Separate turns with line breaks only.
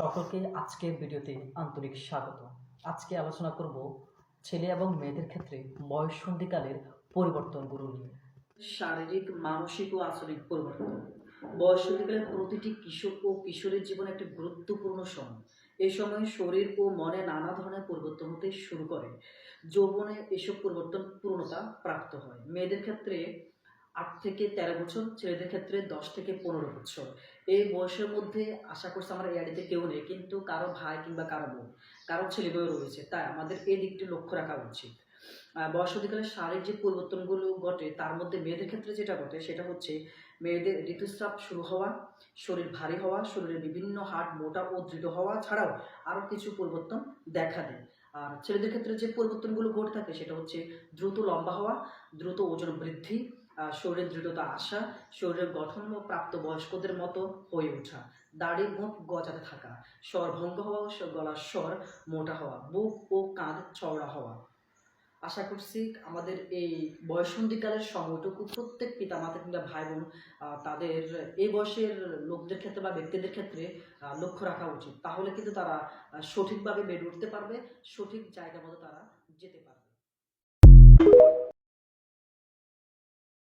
সকলকে আজকের ভিডিওতে আন্তরিক স্বাগত। আজকে আলোচনা করব ছেলে এবং মেয়েদের ক্ষেত্রে বয়ঃসন্ধিকালের পরিবর্তনগুলো নিয়ে।
শারীরিক, মানসিক ও আচরিক পরিবর্তন। বয়সন্ধিকালের প্রতিটি কিশোর ও কিশোরের জীবনে একটি গুরুত্বপূর্ণ সময়। এই সময় শরীর ও মনে নানা ধরনের পরিবর্তন হতে শুরু করে। যৌবনে এসব পরিবর্তন পূর্ণতা প্রাপ্ত হয়। মেয়েদের ক্ষেত্রে আট থেকে তেরো বছর, ছেলেদের ক্ষেত্রে দশ থেকে পনেরো বছর। এই বয়সের মধ্যে আশা করছি আমার এআডিতে কেউ নেই, কিন্তু কারও ভাই কিংবা কারও বোন, কারও ছেলে বউ রয়েছে। তাই আমাদের এই দিকটি লক্ষ্য রাখা উচিত। বয়স অধিকারের শারীরিক যে পরিবর্তনগুলো ঘটে, তার মধ্যে মেয়েদের ক্ষেত্রে যেটা ঘটে, সেটা হচ্ছে মেয়েদের ঋতুস্রাব শুরু হওয়া, শরীর ভারী হওয়া শরীরের বিভিন্ন হাড় মোটা ও দৃঢ় হওয়া ছাড়াও আরও কিছু পরিবর্তন দেখা দেয়। আর ছেলেদের ক্ষেত্রে যে পরিবর্তনগুলো ঘটে থাকে, সেটা হচ্ছে দ্রুত লম্বা হওয়া, দ্রুত ওজন বৃদ্ধি শরীরের দৃঢ়তা আসা শরীরের গঠন ও প্রাপ্তবয়স্কদের মতো হয়ে ওঠা। দাড়ি মুখ গজাতে থাকা, স্বর ভঙ্গ হওয়া গলার স্বর মোটা হওয়া, বুক ও কাঁধ চওড়া হওয়া। আশা করছি আমাদের এই বয়সন্ধিকালের সময়টুকু প্রত্যেক পিতামাতা কিংবা ভাই বোন তাদের এই বয়সের লোকদের ক্ষেত্রে বা ব্যক্তিদের ক্ষেত্রে লক্ষ্য রাখা উচিত। তাহলে কিন্তু তারা সঠিকভাবে বেড়ে উঠতে পারবে, সঠিক জায়গা মতো তারা যেতে পারবে।